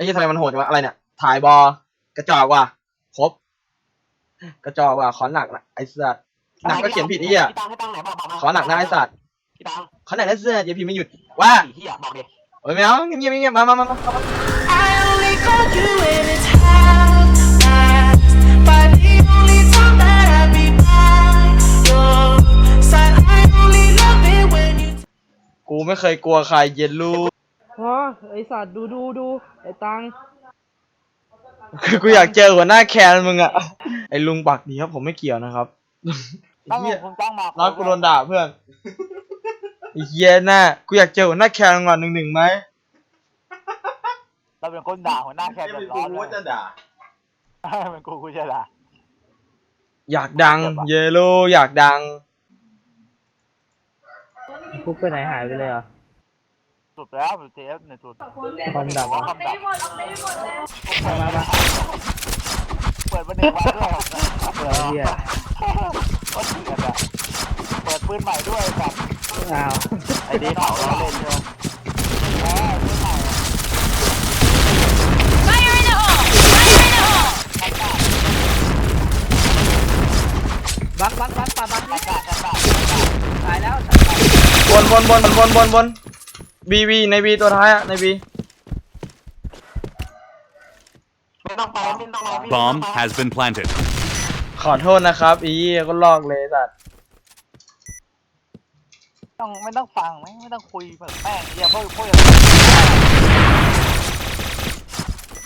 อ้ยี่ทำไมมันโหดจังวะอะไรเนี่ย ถ่ายบอกระจอกว่ะครบ กระจอกว่ะขอหนักนะไอ้สัตว์หนักก็เขียนผิดไอ้เหี้ยพี่ตังให้ตังไหนบอกบอกมาขอหนักนะไอ้สัตว์พี่ตังขอหนักนะเสื้ออย่าพิมพ์ไม่หยุดว่าสี่ที่อะบอกดิโอ้ยไม่เอาเงียบๆเงียบๆมามามามา I only call you when it's half past. But the only time that I be by your side, I only love it when you. กูไม่เคยกลัวใครเย็นรู้ อ๋อไอสัตว์ดูดูดูไอตังคือกูอยากเจอหัวหน้าแคนมึงอะไอ้ลุงปากดีครับผมไม่เกี่ยวนะครับตั้งไอ้เหี้ยผมตั้งมาร้อนกูโดนด่าเพื่อนไอ้เหี้ยน่ะกูอยากเจอหัวหน้าแคนก่อนหนึ่งหนึ่งไหมเราเป็นคนด่าหัวหน้าแค่เดือดร้อนเลยเป็นกูกูจะด่าอยากดัง เยโลอยากดัง ฟุกไปไหนหายไปเลยเหรอ สุดแล้วสุดเจฟในสุดความดับเหรอความดับมามามาเปิดวันหนึ่งวันด้วยเออเฮียก็ถือกันอะเปิดปืนใหม่ด้วยแบบอ้าวไอ้ดีเขาเราเล่นใช่ไหมเออปืนใหม่อะ Fire in the hole! Fire in the hole! บักบักบักปาบักอากาศอากาศตายแล้วบนบนบนบนบนบน บีบีในบีตัวท้ายอะในบีไม่ต้องไปไม่ต้องไปไม่ต้อง Bomb ไป has been planted. ขอโทษนะครับ อีเหี้ยก็ลอกเลยสัตว์ต้องไม่ต้องฟังไม่ไม่ต้องคุยแบบแป้งเดียวพวกพวก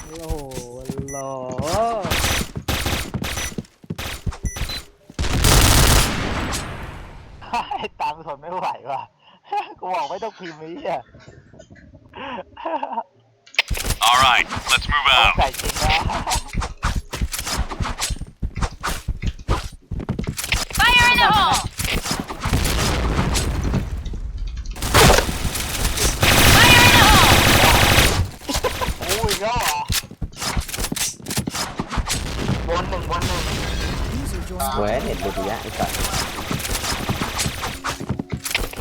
โอ้โหหล่อไอ้ตามทนไม่ไหวว่ะ กูบอกไม่ต้องพิมพ์นี้อะ All right, let's move ต้อง out. ใส่จริงนะ Fire in the hole! Fire in the hole! อุ้ยก็วนหนึ่งวนหนึ่ง เว้ยเน็ตหลุดอีกแล้วไอ้สัส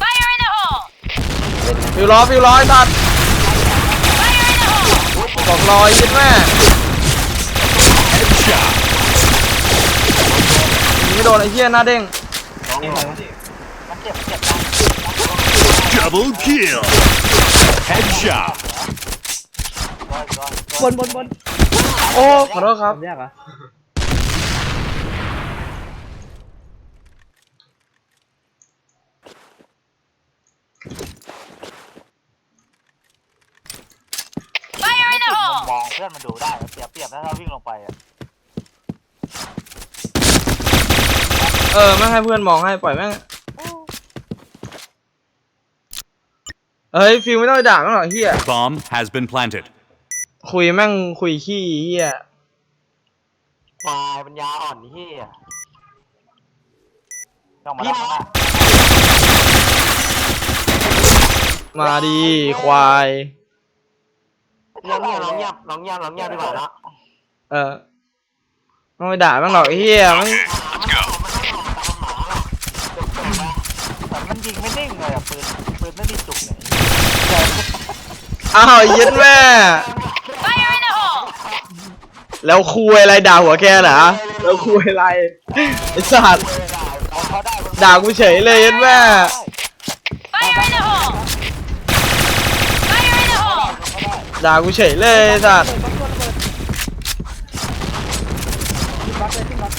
Fire in the hole! ฟิวล้อฟิวล้อไอ้สัตว์ Fire in the hole! บอกรอยยึดแม่ยิงไม่โดนไอ้เหี้ยหน้าเด้งมันเจ็บเจ็บนะ Double kill. Headshot. ร้อยร้อยบนบนบนโอ้ขอโทษครับ ทำยากเหรอ Fire in the มุม hole! ม องเพื่อนมันดูได้เปรียบเปรียบนะถ้าวิ่งลงไปอะเออไม่ให้เพื่อนมองให้ปล่อยแม่งเฮ้ยฟิวไม่ต้องไปด่าแม่งหรอกเฮีย Bomb has been planted. คุยแม่งคุยขี้เฮียควายปัญญาอ่อนนี่เฮียต้องมาแล้วนะมาดีควาย เงียบเงียบลองเงียบลองเงียบลองเงียบดีกว่านะเออไม่ต้องไปด่าแม่งหรอกไอ้เฮียไม่ Let's go. แต่มันยิงไม่นิ่งเลยอะปืนปืนไม่มีจุกเลยอ้าวยึดแม่ Fire in the hole! แล้วคุยอะไรด่าหัวแกเหรอแล้วคุยอะไรไอ้สัตว์เอาเขาได้ด่ากูเฉยเลยยึดแม่ Fire in the hole! Fire in the hole! ด่ากูเฉยเลยไอ้สัตว์ขึ้นบักเลยขึ้นบัก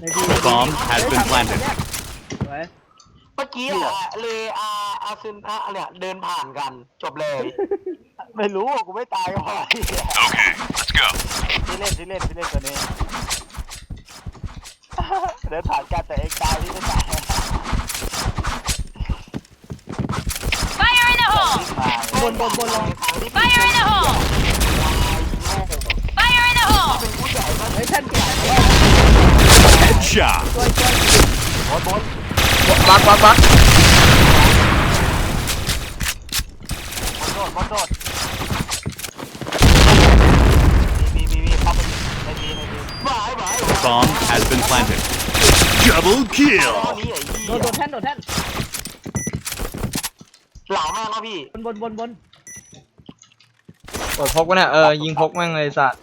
ในที Bomb has been planted. สวยเมื่อกี้อะเลอาอาซึนอะเนี่ยเดินผ่านกันจบเลย ไม่รู้อะกูไม่ตายก็พอ Okay, let's go. ที่เล่นที่เล่นที่เล่นตัวนี้ เดินผ่านกันแต่เองตายที่ไม่ตาย Fire in the hole! บนบนบนลอง Fire in the hole! Fire in the hole! เฮ้ยท่านเก่ง Headshot. บนบนบักบักบัก planted. Double เท่า kill. นี้ไอ้ยี่โดนโดนแท่นโดนแท่นหลังแม่งนะพี่บนบนบนบนกดพกวะเนี่ยเออยิงพกแม่งเลยสัตว์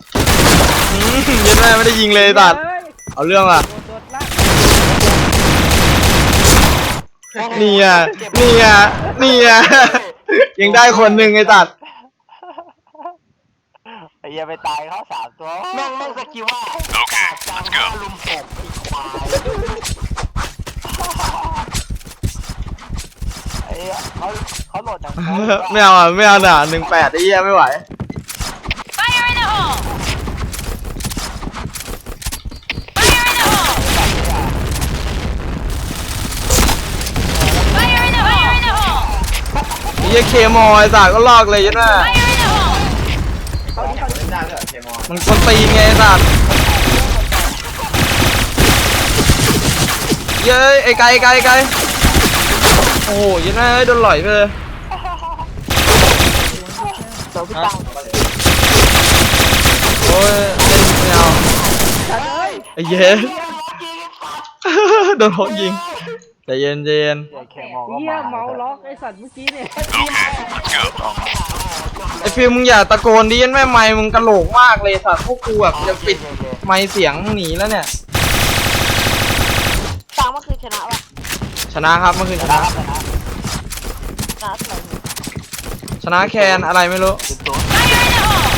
อืมเย็นแม่ไม่ได้ยิงเลยสัตว์เฮ้ยเอาเรื่องว่ะโดนโดนลากนี่อะนี่อะนี่อะยังได้คนหนึ่งไอ้สัตว์ไอ้เหี้ยไปตายเขาสามตัวแม่งแม่งสกิลว่าโอเคจัง let's go ลุมผมอีกควายไอ้เหี้ยเขาเขาโหลดจากโค้ดไม่เอาอะไม่เอาหน่ะหนึ่งแปดไอ้เหี้ยไม่ไหว Fire in the hole! Fire in the hole! Fire in the hole! Fire in the hole! ไอ้เหี้ยเคมอไอ้สัตว์ก็ลอกเลยยันน่ะ Fire in the hole! มันคนตีไงไอ้สัตว์เย้ยไอ้ไกลไกลไกลโอ้โหยันน่ะเอ้ยโดนหล่อยไปเลยเดี๋ยวพี่ตังโอ้ยเล่นไม่เอาไอ้เย้ยโดนพกยิง ใจเย็นใจเย็นเดี๋ยวเคมองก็เหี้ยมาเมาล็อกไอสัตว์เมื่อกี้เนี่ย Okay, let's go. ไอ้ฟิลมึงอย่าตะโกนดิยันแม่ไม้มึงกระโหลกมากเลยสัตว์พวกกูแบบจะปิดไมค์เสียงหนีแล้วเนี่ยตังเมื่อคืนชนะวะชนะครับเมื่อคืนชนะชนะเท่าไหร่ชนะแคนอะไรไม่รู้ Fire in the hole!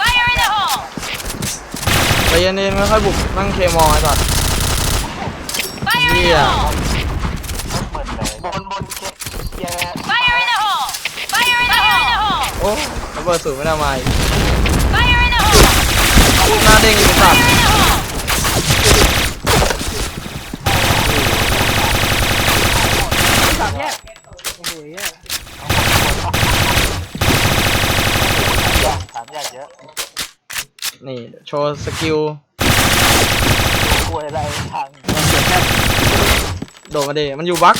Fire in the hole! ใจเย็นๆไม่ค่อยบุกนั่งเคมอไอ้สัตว์ Fire in the Yeah. hole! เหมือนเลยบนบนเคเคลียร์ Fire in the hole! Fire in the hole! โอ้ระเบิดสูงไม่ได้มาอีก Fire in the hole! หน้าเด้งไอ้สัตว์ Fire in the hole! สามแยกโอ้โหเหี้ยถามยากเยอะนี่ โชว์สกิลคุยอะไรทาง โดดมาดิมันอยู่บั๊ก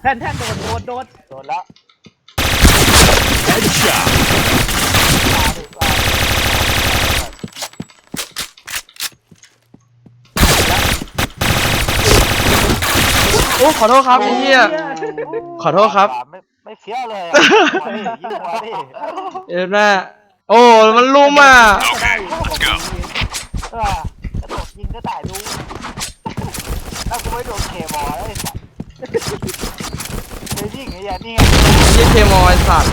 แท่นแท่นโดนโดนโดนโดนแล้ว Headshot. โอ้ขอโทษครับไอ้เหี้ย ขอโทษครับ ไม่ไม่เฟี้ยวเลยยิ่งกว่าดิเอ็ดแม่โอ้ มันลุมอะ Okay, let's go. เออกระโดดยิงก็ตายดู ถ้ากูไม่โดนเคมอแล้วไอ้สัสเดี๋ยวยิงไอ้ยานี่ไงไอ้เหี้ยเคมอไอ้สัตว์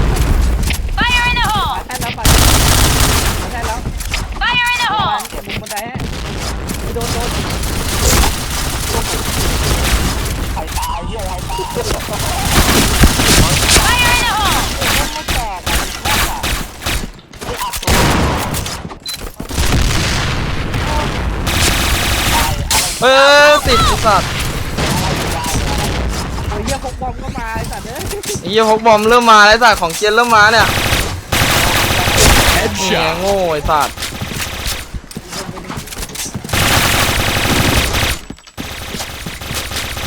Fire in the hole! แท่นแล้วไปแท่นแล้ว Fire in the วาง hole! เก็บมุมบันไดให้ไม่โดนโดนใครตายเหี้ยใครตาย Fire in the hole! ไม่แตกอะไม่แตกไม่อัดตัวตายอะไรเอ้ย ติดไอ้สัตว์โอ้ยเหี้ยพกบอมก็มาไอสัตว์เอ้ยไอ้เหี้ยพกบอมเริ่มมาแล้วไอ้สัตว์ของเกียนเริ่มมาเนี่ยนี่ไง Headshot. โง่ไอ้สัตว์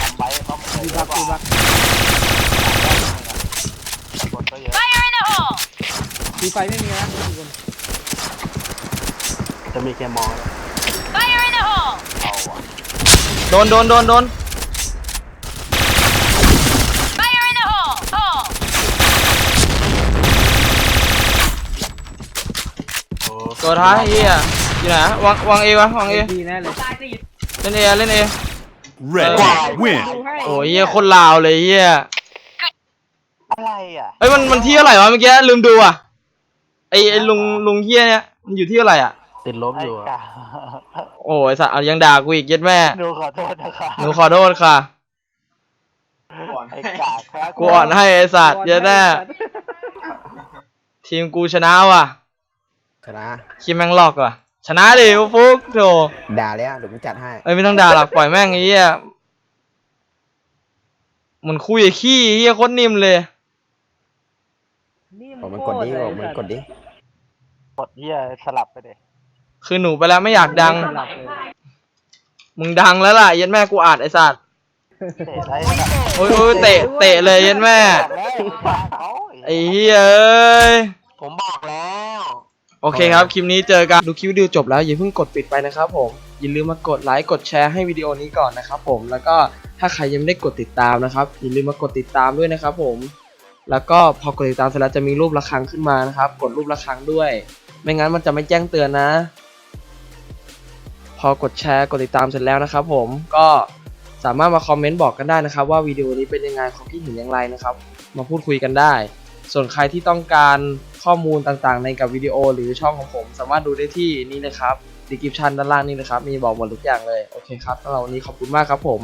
ทำไปเขาไม่ดีได้บักดีบักกดก็เยอะ Fire in the hole! ดีไฟไม่มีนะทุกคนจะมีแค่มอง Fire in the hole! เอาอะ โดนโดนโดนโดน Fire in the hole! Hole! โอ้ตัวท้ายไอ้เหี้ยอยู่ไหนวางวางเอวะวางเอดีแน่เลยเล่นเอเล่นเอ Red team win. ดูให้โอ้ยเหี้ยโคนลาวเลยเหี้ยอะไรอะเอ้ยมันมันที่เท่าไหร่วะเมื่อกี้ลืมดูอะไอไอลุงลุงเหี้ยเนี่ยมันอยู่ที่เท่าไหร่อะ ติดลบอยู่อะโอ้ยไอ้สัตว์เอายังด่ากูอีกเย็ดแม่ หนูขอโทษนะคะหนูขอโทษค่ะไอ้กากแพ้กูอ่อนให้ไอ้สัตว์เย็ดแม่ทีมกูชนะว่ะ ชนะคิมแม่งลอกว่ะ ชนะดิฟุกโถด่าแล้วเดี๋ยวกูจัดให้ เอ้ยไม่ต้องด่าหรอกปล่อยแม่งไอ้เหี้ยมันคุยไอ้ขี้ไอ้เหี้ยโคตรนิ่มเลยบอกมันกดดิบอกมันกดดิ กดเหี้ยสลับไปเลย คือหนูไปแล้วไม่อยากดังสลับเลยมึงดังแล้วล่ะเย็ดแม่กูอาดไอ้สัตว์เตะได้โอ้ยโอ้ยเตะเตะเลยเย็ดแม่บอกแล้วไอ้กากเขาไอ้เหี้ยเอ้ยผมบอกแล้ว โอเคครับ คลิปนี้เจอกัน ดูคลิปวิดีโอจบแล้ว อย่าเพิ่งกดปิดไปนะครับผม อย่าลืมมากดไลค์กดแชร์ให้วิดีโอนี้ก่อนนะครับผมแล้วก็ถ้าใครยังไม่ได้กดติดตามนะครับ อย่าลืมมากดติดตามด้วยนะครับผม แล้วก็พอกดติดตามเสร็จแล้วจะมีรูประฆังขึ้นมานะครับ กดรูประฆังด้วย ไม่งั้นมันจะไม่แจ้งเตือนนะ พอกดแชร์กดติดตามเสร็จแล้วนะครับผมก็สามารถมาคอมเมนต์บอกกันได้นะครับ ว่าวิดีโอนี้เป็นยังไงความคิดเห็นอย่างไรนะครับ มาพูดคุยกันได้ ส่วนใครที่ต้องการข้อมูลต่างๆ ในกับวิดีโอหรือช่องของผม สามารถดูได้ที่นี่นะครับดีคริปชันด้านล่างนี่นะครับ มีบอกหมดทุกอย่างเลย โอเคครับสำหรับวันนี้ขอบคุณมากครับผม